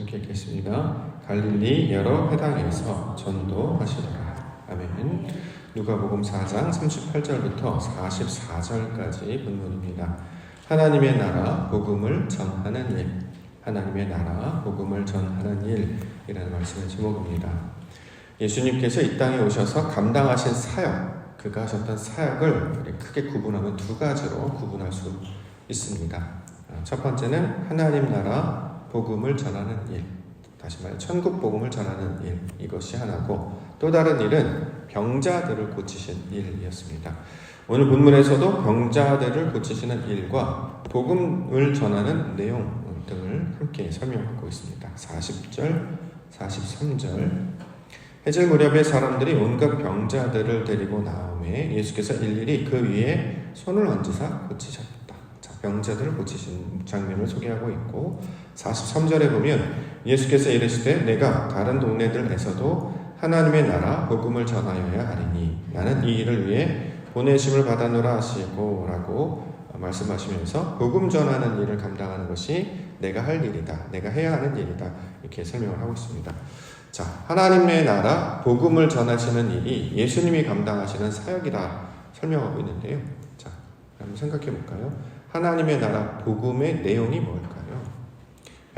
함께 읽겠습니다. 갈릴리 여러 회당에서 전도하시더라. 아멘. 누가복음 4장 38절부터 44절까지 본문입니다. 하나님의 나라 복음을 전하는 일. 하나님의 나라 복음을 전하는 일이라는 말씀의 제목입니다. 예수님께서 이 땅에 오셔서 감당하신 사역, 그가 하셨던 사역을 크게 구분하면 두 가지로 구분할 수 있습니다. 첫 번째는 하나님 나라 복음을 전하는 일, 다시 말해 천국 복음을 전하는 일 이것이 하나고 또 다른 일은 병자들을 고치신 일이었습니다. 오늘 본문에서도 병자들을 고치시는 일과 복음을 전하는 내용 등을 함께 설명하고 있습니다. 40절, 43절. 해질 무렵에 사람들이 온갖 병자들을 데리고 나오매 예수께서 일일이 그 위에 손을 얹으사 고치셨다. 자, 병자들을 고치신 장면을 소개하고 있고 43절에 보면 예수께서 이르시되 내가 다른 동네들에서도 하나님의 나라 복음을 전하여야 하리니 나는 이 일을 위해 보내심을 받아노라 하시고 라고 말씀하시면서 복음 전하는 일을 감당하는 것이 내가 할 일이다. 내가 해야 하는 일이다. 이렇게 설명을 하고 있습니다. 자, 하나님의 나라 복음을 전하시는 일이 예수님이 감당하시는 사역이다 설명하고 있는데요. 자, 한번 생각해 볼까요? 하나님의 나라 복음의 내용이 뭘까요?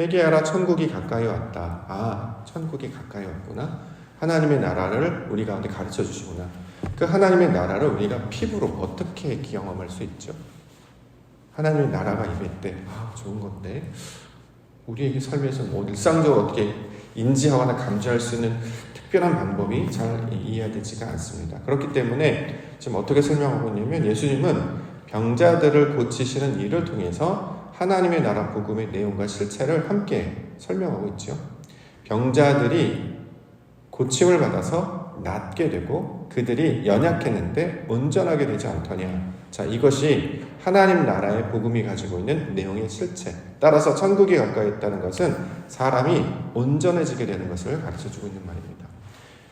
회개하라 천국이 가까이 왔다. 아, 천국이 가까이 왔구나. 하나님의 나라를 우리 가운데 가르쳐 주시구나. 그 하나님의 나라를 우리가 피부로 어떻게 경험할 수 있죠? 하나님의 나라가 임했대. 아, 좋은 건데. 우리에게 삶에서 뭐 일상적으로 어떻게 인지하거나 감지할 수 있는 특별한 방법이 잘 이해되지가 않습니다. 그렇기 때문에 지금 어떻게 설명하고 있냐면 예수님은 병자들을 고치시는 일을 통해서 하나님의 나라 복음의 내용과 실체를 함께 설명하고 있죠. 병자들이 고침을 받아서 낫게 되고 그들이 연약했는데 온전하게 되지 않더냐. 자, 이것이 하나님 나라의 복음이 가지고 있는 내용의 실체. 따라서 천국이 가까이 있다는 것은 사람이 온전해지게 되는 것을 가르쳐 주고 있는 말입니다.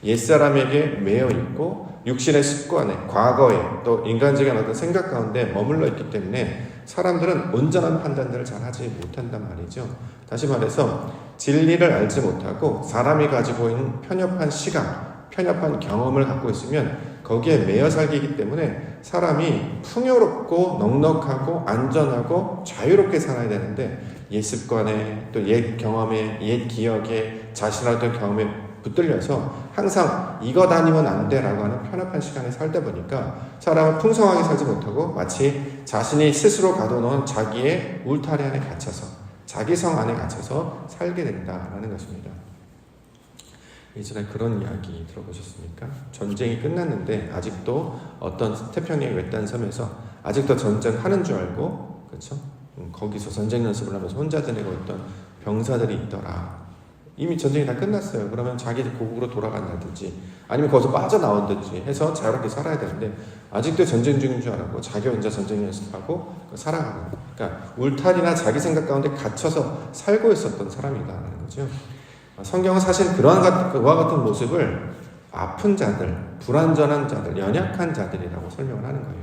옛사람에게 매여 있고 육신의 습관에, 과거에 또 인간적인 어떤 생각 가운데 머물러 있기 때문에 사람들은 온전한 판단들을 잘 하지 못한단 말이죠. 다시 말해서 진리를 알지 못하고 사람이 가지고 있는 편협한 시각, 편협한 경험을 갖고 있으면 거기에 매여 살기이기 때문에 사람이 풍요롭고 넉넉하고 안전하고 자유롭게 살아야 되는데 옛 습관에 또 옛 경험에 옛 기억에 자신의 경험에 붙들려서 항상 이거 다니면 안 돼라고 하는 편협한 시간에 살다 보니까 사람은 풍성하게 살지 못하고 마치 자신이 스스로 가둬놓은 자기의 울타리 안에 갇혀서 자기 성 안에 갇혀서 살게 된다라는 것입니다. 예전에 그런 이야기 들어보셨습니까? 전쟁이 끝났는데 아직도 어떤 태평양 외딴 섬에서 아직도 전쟁하는 줄 알고 그렇죠? 거기서 전쟁 연습을 하면서 혼자 지내고 있던 병사들이 있더라. 이미 전쟁이 다 끝났어요. 그러면 자기 고국으로 돌아간다든지 아니면 거기서 빠져나온든지 해서 자유롭게 살아야 되는데 아직도 전쟁 중인 줄 알고 자기 혼자 전쟁 연습하고 살아가는 그러니까 울타리나 자기 생각 가운데 갇혀서 살고 있었던 사람이다라는 거죠. 성경은 사실 그러한 그와 같은 모습을 아픈 자들, 불완전한 자들, 연약한 자들이라고 설명을 하는 거예요.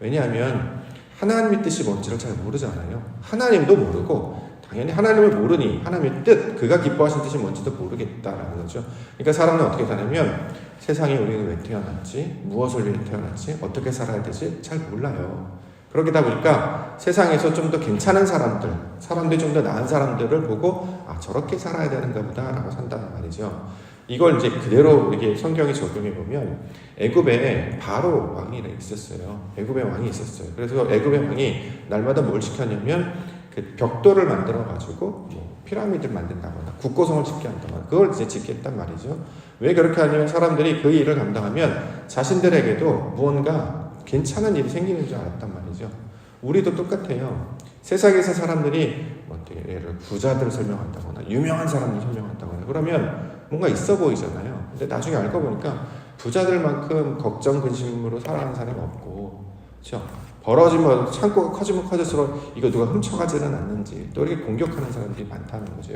왜냐하면 하나님의 뜻이 뭔지를 잘 모르잖아요. 하나님도 모르고 당연히 하나님을 모르니 하나님의 뜻, 그가 기뻐하신 뜻이 뭔지도 모르겠다라는 거죠. 그러니까 사람은 어떻게 사냐면 세상에 우리는 왜 태어났지, 무엇을 위해 태어났지, 어떻게 살아야 되지 잘 몰라요. 그러다 보니까 세상에서 좀 더 괜찮은 사람들, 사람들이 좀 더 나은 사람들을 보고 아 저렇게 살아야 되는가 보다라고 산다는 말이죠. 이걸 이제 그대로 이게 성경에 적용해 보면 애굽에 바로 왕이 있었어요. 애굽에 왕이 있었어요. 그래서 애굽의 왕이 날마다 뭘 시켰냐면 그 벽돌을 만들어 가지고 뭐 피라미드를 만든다거나 국고성을 짓게 한다거나 그걸 이제 짓겠단 말이죠. 왜 그렇게 하냐면 사람들이 그 일을 감당하면 자신들에게도 무언가 괜찮은 일이 생기는 줄 알았단 말이죠. 우리도 똑같아요. 세상에서 사람들이 뭐 예를 부자들 설명한다거나 유명한 사람들 설명한다거나 그러면 뭔가 있어 보이잖아요. 근데 나중에 알고 보니까 부자들만큼 걱정 근심으로 살아가는 사람이 없고 그렇죠? 벌어지면 창고가 커지면 커질수록 이거 누가 훔쳐가지는 않는지 또 이렇게 공격하는 사람들이 많다는 거죠.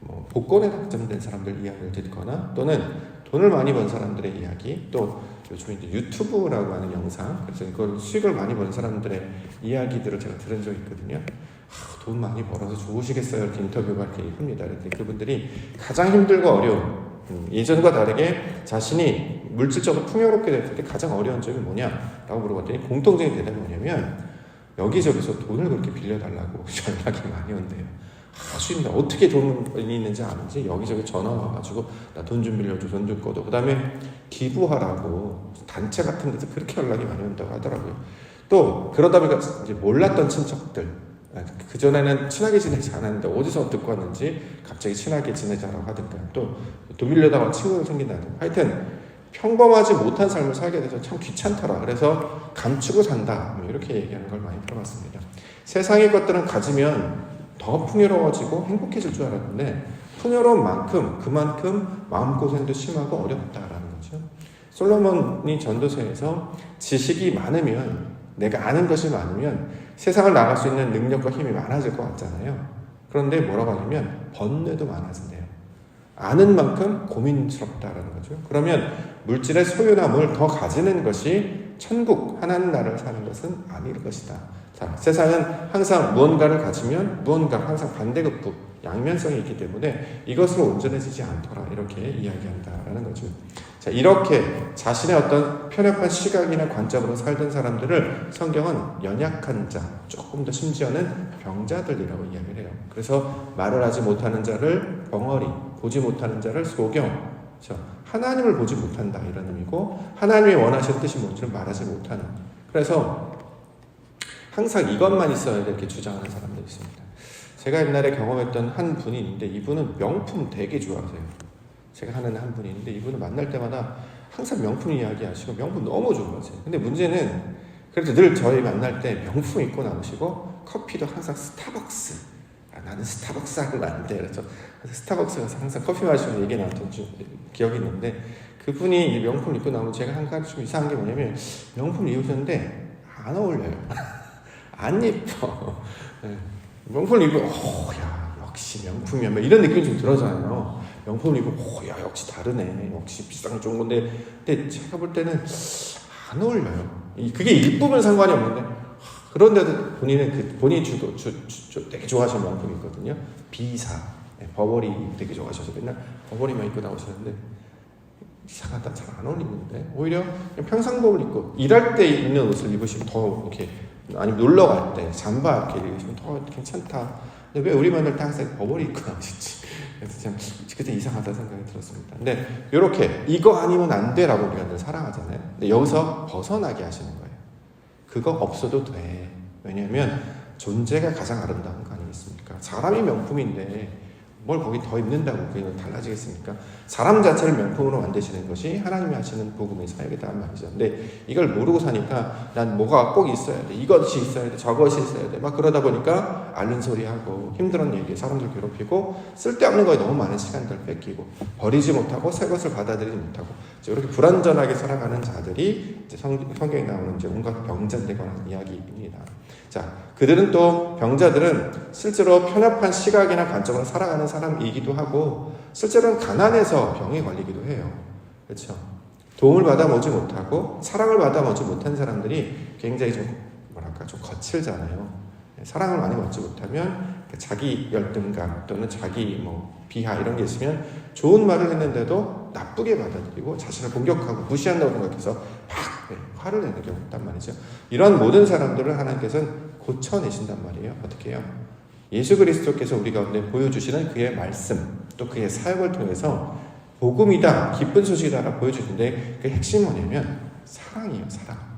뭐 복권에 당첨된 사람들 이야기를 듣거나 또는 돈을 많이 번 사람들의 이야기 또 요즘에 이제 유튜브라고 하는 영상 그래서 이걸 수익을 많이 버는 사람들의 이야기들을 제가 들은 적이 있거든요. 아, 돈 많이 벌어서 좋으시겠어요 이렇게 인터뷰가 이렇게 합니다. 그런데 그분들이 가장 힘들고 어려운 음, 예전과 다르게 자신이 물질적으로 풍요롭게 됐을 때 가장 어려운 점이 뭐냐라고 물어봤더니 공통적인 대답이 뭐냐면 여기저기서 돈을 그렇게 빌려달라고 연락이 많이 온대요. 아주 힘들어. 어떻게 돈이 있는지 아는지 여기저기 전화 와가지고 나 돈 좀 빌려줘, 돈좀 꺼줘. 그 다음에 기부하라고 단체 같은 데서 그렇게 연락이 많이 온다고 하더라고요. 또 그러다 보니까 이제 몰랐던 친척들 그 전에는 친하게 지내지 않았는데 어디서 듣고 왔는지 갑자기 친하게 지내자라고 하든가 또돈 빌려다가 친구가 생긴다든가 하여튼 평범하지 못한 삶을 살게 돼서 참 귀찮더라. 그래서 감추고 산다. 뭐 이렇게 얘기하는 걸 많이 들어봤습니다. 세상의 것들은 가지면 더 풍요로워지고 행복해질 줄 알았는데 풍요로운 만큼 그만큼 마음고생도 심하고 어렵다라는 거죠. 솔로몬이 전도서에서 지식이 많으면 내가 아는 것이 많으면 세상을 나갈 수 있는 능력과 힘이 많아질 것 같잖아요. 그런데 뭐라고 하냐면 번뇌도 많아진대요. 아는 만큼 고민스럽다라는 거죠. 그러면 물질의 소유남을 더 가지는 것이 천국 하나님 나라를 사는 것은 아닐 것이다. 자, 세상은 항상 무언가를 가지면 무언가 항상 반대급부 양면성이 있기 때문에 이것으로 온전해지지 않더라 이렇게 이야기한다라는 거죠. 자, 이렇게 자신의 어떤 편협한 시각이나 관점으로 살던 사람들을 성경은 연약한 자, 조금 더 심지어는 병자들이라고 이야기를 해요. 그래서 말을 하지 못하는 자를 벙어리, 보지 못하는 자를 소경, 그렇죠? 하나님을 보지 못한다 이런 의미고 하나님이 원하시는 뜻이 뭔지를 말하지 못하는. 그래서 항상 이것만 있어야 돼 이렇게 주장하는 사람들이 있습니다. 제가 옛날에 경험했던 한 분이 있는데 이분은 명품 되게 좋아하세요. 제가 하는 한 분이 있는데 이분을 만날 때마다 항상 명품 이야기 하시고 명품 너무 좋아하세요. 근데 문제는 그래도 늘 저희 만날 때 명품 입고 나오시고 커피도 항상 스타벅스. 아, 나는 스타벅스 하면 안 돼. 그래서 스타벅스 가서 항상 커피 마시면 얘기 나왔던 주- 기억이 있는데 그분이 이 명품 입고 나오면 제가 한 가지 좀 이상한 게 뭐냐면 명품 입으셨는데 안 어울려요. 안 예뻐. 네. 명품 입으면 오, 야 역시 명품이야. 뭐 이런 느낌이 좀 들어잖아요. 명품 입으면 오, 야 역시 다르네. 역시 비싼 거 좋은 건데 근데 제가 볼 때는 안 어울려요. 이- 그게 이쁘면 상관이 없는데 그런데도 본인은 그 본인이 주도 주, 주, 주- 되게 좋아하시는 명품이 있거든요. 비사 네, 버버리 되게 좋아하셔서 맨날 버버리만 입고 나오시는데 이상하다 잘 안 어울리는데 오히려 평상복을 입고 일할 때 입는 옷을 입으시면 더 이렇게 아니면 놀러 갈 때 잠바 이렇게 입으시면 더 괜찮다. 근데 왜 우리 만날 때 항상 버버리 입고 나오시지? 그래서 참 그때 이상하다 생각이 들었습니다. 근데 이렇게 이거 아니면 안 돼라고 우리가 늘 사랑하잖아요. 근데 여기서 벗어나게 하시는 거예요. 그거 없어도 돼. 왜냐하면 존재가 가장 아름다운 거 아니겠습니까? 사람이 명품인데 뭘 거기 더 입는다고 그게 달라지겠습니까? 사람 자체를 명품으로 만드시는 것이 하나님이 하시는 복음의 사역이다 말이죠. 근데 이걸 모르고 사니까 난 뭐가 꼭 있어야 돼. 이것이 있어야 돼. 저것이 있어야 돼. 막 그러다 보니까 앓는 소리 하고 힘들은 얘기, 사람들 괴롭히고 쓸데없는 거에 너무 많은 시간들을 뺏기고 버리지 못하고 새 것을 받아들이지 못하고 이렇게 불완전하게 살아가는 자들이 성경에 나오는 이제 온갖 관한 이야기입니다. 자, 그들은 또 병자들은 실제로 편협한 시각이나 관점으로 살아가는 사람이기도 하고 실제로는 가난해서 병에 걸리기도 해요. 그렇죠? 도움을 받아보지 못하고 사랑을 받아보지 못한 사람들이 굉장히 좀 뭐랄까 좀 거칠잖아요. 사랑을 많이 받지 못하면 자기 열등감 또는 자기 뭐 비하 이런 게 있으면 좋은 말을 했는데도 나쁘게 받아들이고 자신을 공격하고 무시한다고 생각해서 막 네, 화를 내는 경우가 있단 말이죠. 이런 모든 사람들을 하나님께서는 고쳐내신단 말이에요. 어떻게 해요? 예수 그리스도께서 우리 가운데 보여주시는 그의 말씀 또 그의 사역을 통해서 복음이다, 기쁜 소식이다라 보여주는데 그 핵심이 뭐냐면 사랑이에요, 사랑.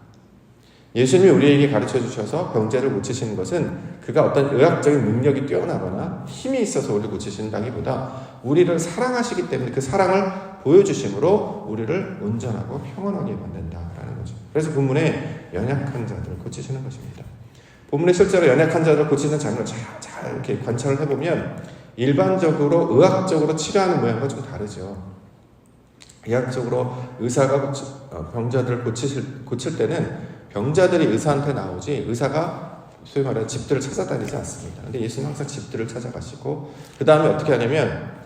예수님이 우리에게 가르쳐 주셔서 병자를 고치시는 것은 그가 어떤 의학적인 능력이 뛰어나거나 힘이 있어서 우리를 고치신다기보다 우리를 사랑하시기 때문에 그 사랑을 보여주심으로 우리를 온전하고 평안하게 거죠. 그래서 본문에 연약한 자들을 고치시는 것입니다. 본문에 실제로 연약한 자들을 고치는 장면을 잘, 잘 이렇게 관찰을 해보면 일반적으로 의학적으로 치료하는 모양과 좀 다르죠. 의학적으로 의사가 고치- 어, 병자들을 고치실, 고칠 때는 병자들이 의사한테 나오지 의사가 소위 말해 집들을 찾아다니지 않습니다. 근데 예수는 항상 집들을 찾아가시고 그 다음에 어떻게 하냐면 어,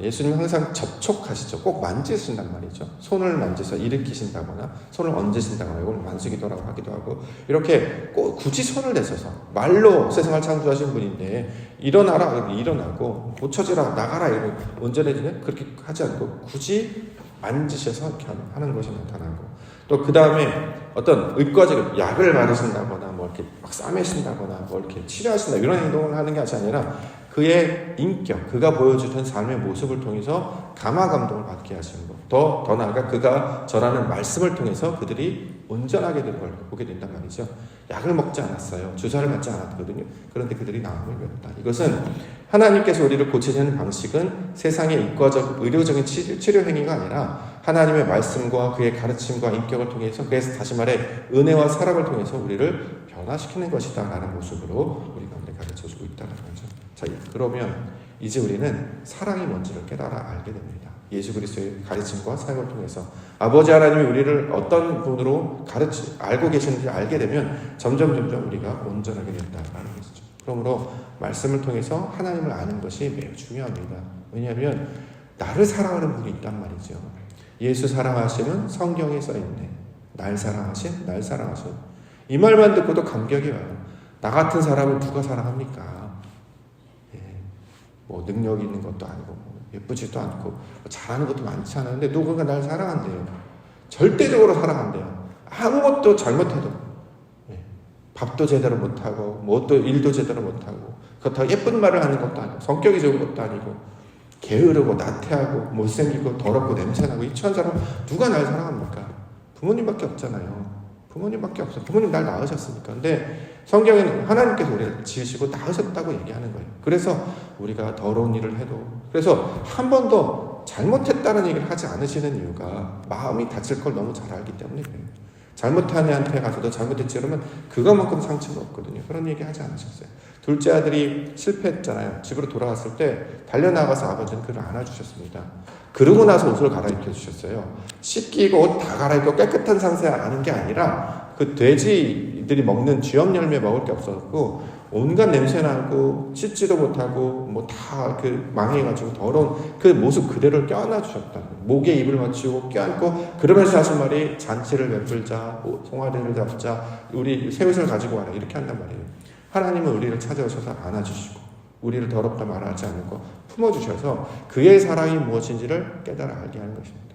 예수님 항상 접촉하시죠. 꼭 만지신단 말이죠. 손을 만져서 일으키신다거나 손을 얹으신다거나 이걸 만수기도라고 하기도 하고 이렇게 꼭 굳이 손을 내셔서 말로 세상을 창조하신 분인데 일어나라 일어나고 고쳐지라 나가라 이렇게 온전해지는 그렇게 하지 않고 굳이 만지셔서 이렇게 하는 것이 나타나고 또 그 다음에 어떤 의과적인 약을 바르신다거나 뭐 이렇게 막 싸매신다거나 뭐 이렇게 치료하신다 이런 행동을 하는 게 아니라 그의 인격, 그가 보여주던 삶의 모습을 통해서 감화 감동을 받게 하시는 것. 더, 더 나아가 그가 전하는 말씀을 통해서 그들이 온전하게 되는 걸 보게 된단 말이죠. 약을 먹지 않았어요. 주사를 맞지 않았거든요. 그런데 그들이 나음을 배웠다. 이것은 하나님께서 우리를 고치시는 방식은 세상의 이과적, 의료적인 치료, 치료 행위가 아니라 하나님의 말씀과 그의 가르침과 인격을 통해서 그래서 다시 말해 은혜와 사랑을 통해서 우리를 변화시키는 것이다 라는 모습으로 우리 가운데 가르쳐 주고 있다는 거죠. 자, 그러면 이제 우리는 사랑이 뭔지를 깨달아 알게 됩니다. 예수 그리스도의 가르침과 사역을 통해서 아버지 하나님이 우리를 어떤 분으로 가르치 알고 계시는지 알게 되면 점점 점점 우리가 온전하게 된다라는 것이죠. 그러므로 말씀을 통해서 하나님을 아는 것이 매우 중요합니다. 왜냐하면 나를 사랑하는 분이 있단 말이죠. 예수 사랑하시는 성경에 써 있네. 날 사랑하신, 날 사랑하신. 이 말만 듣고도 감격이 와요. 나 같은 사람을 누가 사랑합니까? 예, 뭐 능력이 있는 것도 아니고 뭐 예쁘지도 않고 뭐 잘하는 것도 많지. 근데 누군가 날 사랑한대요. 절대적으로 사랑한대요. 아무것도 잘못해도 예, 밥도 제대로 못하고 뭐또 일도 제대로 못하고 그렇다고 예쁜 말을 하는 것도 아니고 성격이 좋은 것도 아니고 게으르고 나태하고 못생기고 더럽고 냄새나고 이처한 사람 누가 날 사랑합니까? 부모님밖에 없잖아요. 부모님밖에 없어. 부모님 날 낳으셨으니까. 근데 성경에는 하나님께서 우리를 지으시고 낳으셨다고 얘기하는 거예요. 그래서 우리가 더러운 일을 해도 그래서 한 번도 잘못했다는 얘기를 하지 않으시는 이유가 마음이 다칠 걸 너무 잘 알기 때문에 그래요. 잘못한 애한테 가서도 잘못했지 그러면 그거만큼 상처가 없거든요. 그런 얘기 하지 않으셨어요. 둘째 아들이 실패했잖아요. 집으로 돌아왔을 때 달려나가서 아버지는 그를 안아주셨습니다. 그러고 나서 옷을 갈아입혀 주셨어요. 씻기고 옷 다 갈아입고 깨끗한 상태에 아는 게 아니라 그 돼지들이 먹는 쥐염 열매 먹을 게 없었고 온갖 냄새 나고 씻지도 못하고 뭐 다 그 망해가지고 더러운 그 모습 그대로 껴안아 주셨다. 목에 입을 맞추고 껴안고 그러면서 하신 말이 잔치를 베풀자, 뭐 송아지를 잡자, 우리 새 옷을 가지고 와라 이렇게 한단 말이에요. 하나님은 우리를 찾아오셔서 안아주시고 우리를 더럽다 말하지 않고 품어주셔서 그의 사랑이 무엇인지를 깨달아 알게 하는 것입니다.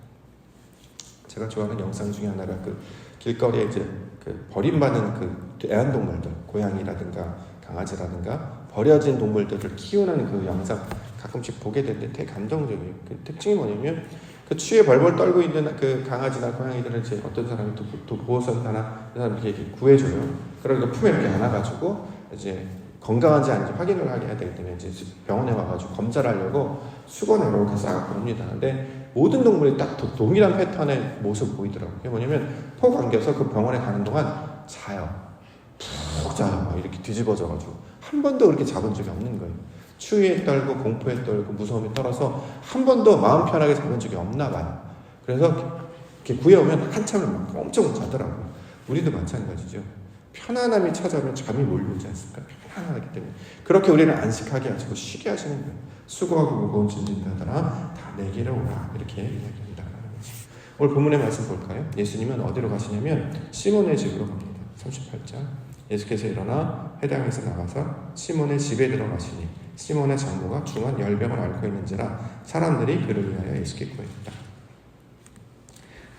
제가 좋아하는 영상 중에 하나가 그 길거리에 이제 그 버림받은 그 애완동물들, 고양이라든가 강아지라든가 버려진 동물들을 키우는 그 영상 가끔씩 보게 되는데 되게 감동적이에요. 그 특징이 뭐냐면 그 추위에 벌벌 떨고 있는 그 강아지나 고양이들을 이제 어떤 사람이 또, 또 보호선 하나 그 사람이 이렇게 구해줘요. 그러니까 품에 이렇게 안아가지고 이제 건강한지 아닌지 확인을 하게 해야 되기 때문에 이제 병원에 와가지고 검사를 하려고 수건으로 이렇게 싹 봅니다. 근데 모든 동물이 딱 동일한 패턴의 모습 보이더라고요. 그게 뭐냐면 폭 안겨서 그 병원에 가는 동안 자요. 푹 자요. 막 이렇게 뒤집어져가지고 한 번도 그렇게 잡은 적이 없는 거예요. 추위에 떨고 공포에 떨고 무서움에 떨어서 한 번도 마음 편하게 잡은 적이 없나 봐요. 그래서 이렇게 구해 오면 한참을 막 엄청 자더라고요. 우리도 마찬가지죠. 편안함이 찾아오면 잠이 몰려오지 않습니까? 편안하기 때문에. 그렇게 우리를 안식하게 하시고 쉬게 하시는 거예요. 수고하고 무거운 짐진 자들아 다 내게로 오라 이렇게 이야기합니다. 오늘 본문의 말씀 볼까요? 예수님은 어디로 가시냐면 시몬의 집으로 갑니다. 38장 예수께서 일어나 회당에서 나가서 시몬의 집에 들어가시니 시몬의 장모가 중한 열병을 앓고 있는지라 사람들이 그를 위하여 예수께 구했다.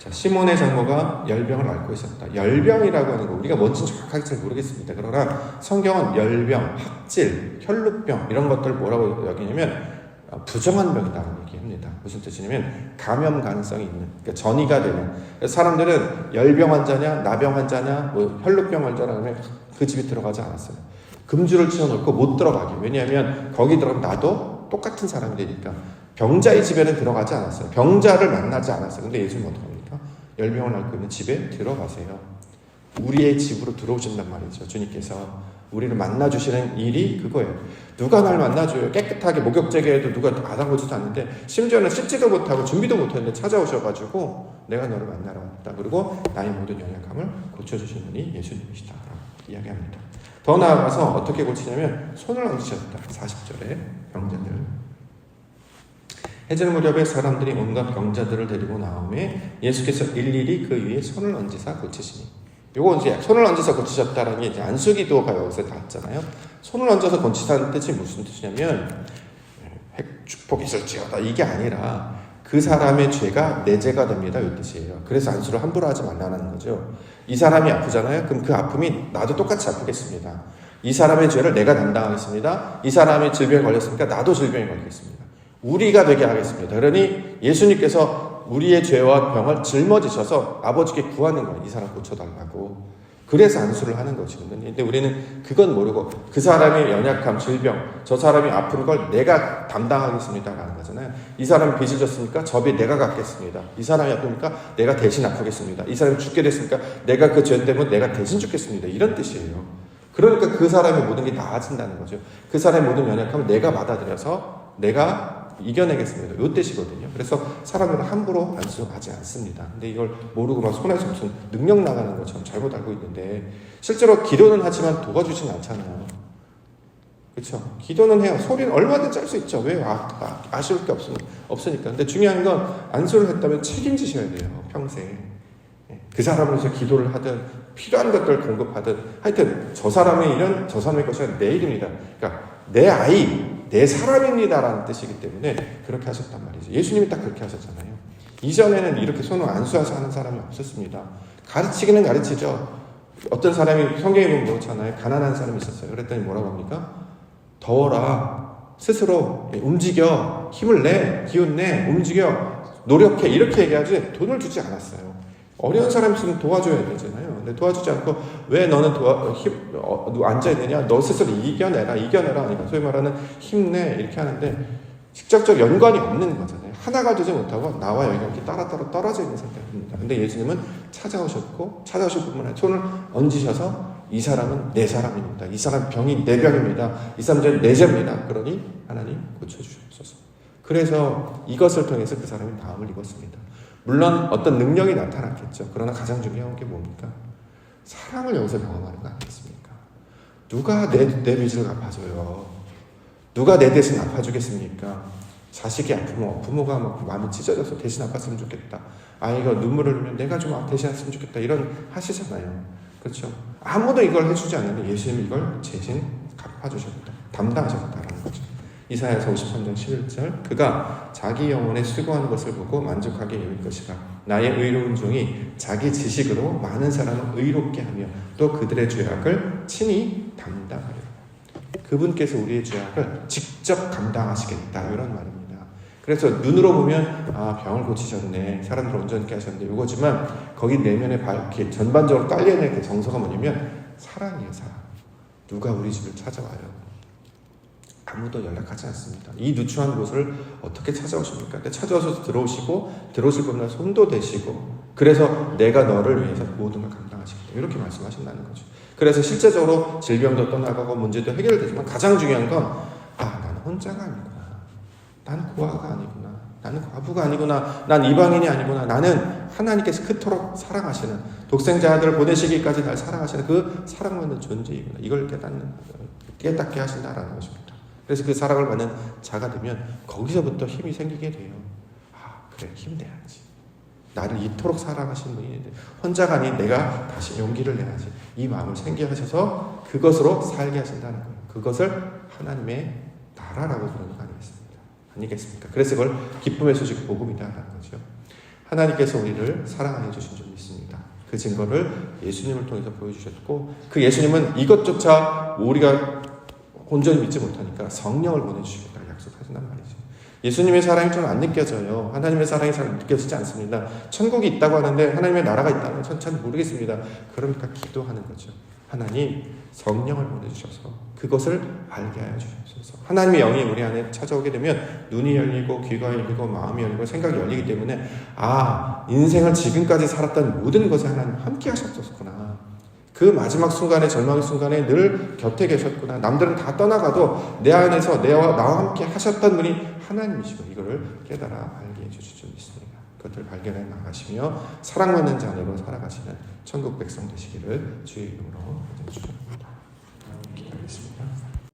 자, 시몬의 장모가 열병을 앓고 있었다. 열병이라고 하는 거 우리가 뭔지 정확하게 잘 모르겠습니다. 그러나 성경은 열병, 학질, 혈루병 이런 것들 뭐라고 여기냐면 부정한 병이다라고 얘기합니다. 무슨 뜻이냐면 감염 가능성이 있는 그러니까 전이가 되는 사람들은 열병 환자냐, 나병 환자냐, 뭐 혈루병 환자라면 그 집에 들어가지 않았어요. 금주를 치워놓고 못 들어가게. 왜냐하면 거기 들어가면 나도 똑같은 사람이 되니까 병자의 집에는 들어가지 않았어요. 병자를 만나지 않았어요. 근데 예수님 어떻게? 열병을 앓고 있는 집에 들어가세요. 우리의 집으로 들어오신단 말이죠. 주님께서 우리를 만나주시는 일이 그거예요. 누가 날 만나줘요? 깨끗하게 목욕제게해도 누가 알아보지도 않는데 심지어는 씻지도 못하고 준비도 못했는데 찾아오셔가지고 내가 너를 만나러 왔다. 그리고 나의 모든 연약함을 고쳐주시는 분이 예수님이시다. 이야기합니다. 더 나아가서 어떻게 고치냐면 손을 얹으셨다. 40절에 병자들. 해질 무렵에 사람들이 온갖 병자들을 데리고 나오매 예수께서 일일이 그 위에 손을 얹으사 고치시니 요거 이제 손을 얹어서 고치셨다라는 게 이제 안수기도가 여기서 닿았잖아요. 손을 얹어서 고치다는 뜻이 무슨 뜻이냐면 핵 축복이 있을지어다 이게 아니라 그 사람의 죄가 내 죄가 됩니다 이 뜻이에요. 그래서 안수를 함부로 하지 말라는 거죠. 이 사람이 아프잖아요. 그럼 그 아픔이 나도 똑같이 아프겠습니다. 이 사람의 죄를 내가 담당하겠습니다. 이 사람이 질병에 걸렸으니까 나도 질병에 걸리겠습니다. 우리가 되게 하겠습니다. 그러니 예수님께서 우리의 죄와 병을 짊어지셔서 아버지께 구하는 거예요. 이 사람 고쳐달라고. 그래서 안수를 하는 것이거든요. 근데 우리는 그건 모르고 그 사람의 연약함, 질병, 저 사람이 아픈 걸 내가 담당하겠습니다라는 거잖아요. 이 사람이 빚을 졌으니까 저빚 내가 갚겠습니다. 이 사람이 아프니까 내가 대신 아프겠습니다. 이 사람이 죽게 됐으니까 내가 그 죄 때문에 내가 대신 죽겠습니다. 이런 뜻이에요. 그러니까 그 사람의 모든 게 나아진다는 거죠. 그 사람의 모든 연약함을 내가 받아들여서 내가 이겨내겠습니다. 요 뜻이거든요. 그래서 사람을 함부로 안수하지 않습니다. 근데 이걸 모르고 막 손에서 무슨 능력 나가는 것처럼 잘못 알고 있는데 실제로 기도는 하지만 도와주진 않잖아요. 그렇죠? 기도는 해요. 소리는 얼마든지 할 수 있죠. 왜 아, 아, 아쉬울 게 없으, 없으니까. 근데 중요한 건 안수를 했다면 책임지셔야 돼요. 평생. 예. 그 사람을 위해서 기도를 하든 필요한 것들을 공급하든 하여튼 저 사람의 일은 저 사람의 것이 아니라 내 일입니다. 그러니까 내 아이, 내 사람입니다라는 뜻이기 때문에 그렇게 하셨단 말이죠. 예수님이 딱 그렇게 하셨잖아요. 이전에는 이렇게 손을 안수해서 하는 사람이 없었습니다. 가르치기는 가르치죠. 어떤 사람이 성경에 보면 그렇잖아요. 가난한 사람이 있었어요. 그랬더니 뭐라고 합니까? 더워라. 스스로 움직여. 힘을 내. 기운 내. 움직여. 노력해. 이렇게 얘기하지 돈을 주지 않았어요. 어려운 사람이 있으면 도와줘야 되잖아요. 근데 도와주지 않고 왜 너는 도와, 힘, 어, 앉아 있느냐? 너 스스로 이겨내라. 이겨내라. 하니까 소위 말하는 힘내. 이렇게 하는데 직접적 연관이 없는 거잖아요. 하나가 되지 못하고 나와 여기가 이렇게 따로따로 떨어져 있는 상태입니다. 근데 예수님은 찾아오셨고 찾아오실 뿐만 아니라 손을 얹으셔서 이 사람은 내 사람입니다. 이 사람 병이 내 병입니다. 이 사람 죄는 내 죄입니다. 그러니 하나님 고쳐주셨소서. 그래서 이것을 통해서 그 사람이 마음을 입었습니다. 물론 어떤 능력이 나타났겠죠. 그러나 가장 중요한 게 뭡니까? 사랑을 여기서 경험하는 거 아니겠습니까? 누가 내, 내 빚을 갚아줘요? 누가 내 대신 아파주겠습니까? 자식이 아프면 부모가 막 마음이 찢어져서 대신 아팠으면 좋겠다. 아이가 눈물을 흘리면 내가 좀 대신했으면 좋겠다. 이런 하시잖아요. 그렇죠? 아무도 이걸 해주지 않는데 예수님이 이걸 대신 갚아주셨다. 담당하셨다라는 거죠. 이사야서 53장 11절 그가 자기 영혼에 수고하는 것을 보고 만족하게 여길 것이라. 나의 의로운 종이 자기 지식으로 많은 사람을 의롭게 하며 또 그들의 죄악을 친히 담당하리라. 그분께서 우리의 죄악을 직접 감당하시겠다. 이런 말입니다. 그래서 눈으로 보면 아 병을 고치셨네. 사람들 온전케 하셨네. 이거지만 거기 내면에 이렇게 전반적으로 깔려있는 그 정서가 뭐냐면 사랑이에요 사랑. 누가 우리 집을 찾아와요 아무도 연락하지 않습니다. 이 누추한 곳을 어떻게 찾아오십니까? 찾아와서 들어오시고 들어오실 분은 손도 대시고 그래서 내가 너를 위해서 모든 걸 감당하시겠다. 이렇게 말씀하신다는 거죠. 그래서 실제적으로 질병도 떠나가고 문제도 해결되지만 가장 중요한 건 아, 나는 혼자가 아니구나. 난 고아가 아니구나. 나는 과부가 아니구나. 난 이방인이 아니구나. 나는 하나님께서 그토록 사랑하시는 독생자 아들을 보내시기까지 날 사랑하시는 그 사랑받는 존재이구나. 이걸 깨닫는 깨닫게 하신다라는 것입니다. 그래서 그 사랑을 받는 자가 되면 거기서부터 힘이 생기게 돼요. 아, 그래, 힘내야지. 나를 이토록 사랑하신 분이 혼자가 아닌 내가 다시 용기를 내야지. 이 마음을 생기게 하셔서 그것으로 살게 하신다는 거예요. 그것을 하나님의 나라라고 부르는 거 아니겠습니까? 아니겠습니까? 그래서 그걸 기쁨의 소식 복음이다라는 거죠. 하나님께서 우리를 사랑해 주신 줄 믿습니다. 그 증거를 예수님을 통해서 보여주셨고, 그 예수님은 이것조차 우리가 온전히 믿지 못하니까 성령을 보내주시겠다 약속하신단 말이죠. 예수님의 사랑이 좀 안 느껴져요. 하나님의 사랑이 잘 느껴지지 않습니다. 천국이 있다고 하는데 하나님의 나라가 있다는 건잘 모르겠습니다. 그러니까 기도하는 거죠. 하나님 성령을 보내주셔서 그것을 알게 하여 주셔서 하나님의 영이 우리 안에 찾아오게 되면 눈이 열리고 귀가 열리고 마음이 열리고 생각이 열리기 때문에 아 인생을 지금까지 살았던 모든 것에 하나님 함께 하셨었구나. 그 마지막 순간에 절망의 순간에 늘 곁에 계셨구나. 남들은 다 떠나가도 내 안에서 내와 나와 함께 하셨던 분이 하나님이시고 이거를 깨달아 알게 해주실 줄 믿습니다. 그것을 발견해 나가시며 사랑받는 자녀로 살아가시는 천국 백성 되시기를 주의 이름으로 기도해 주옵니다.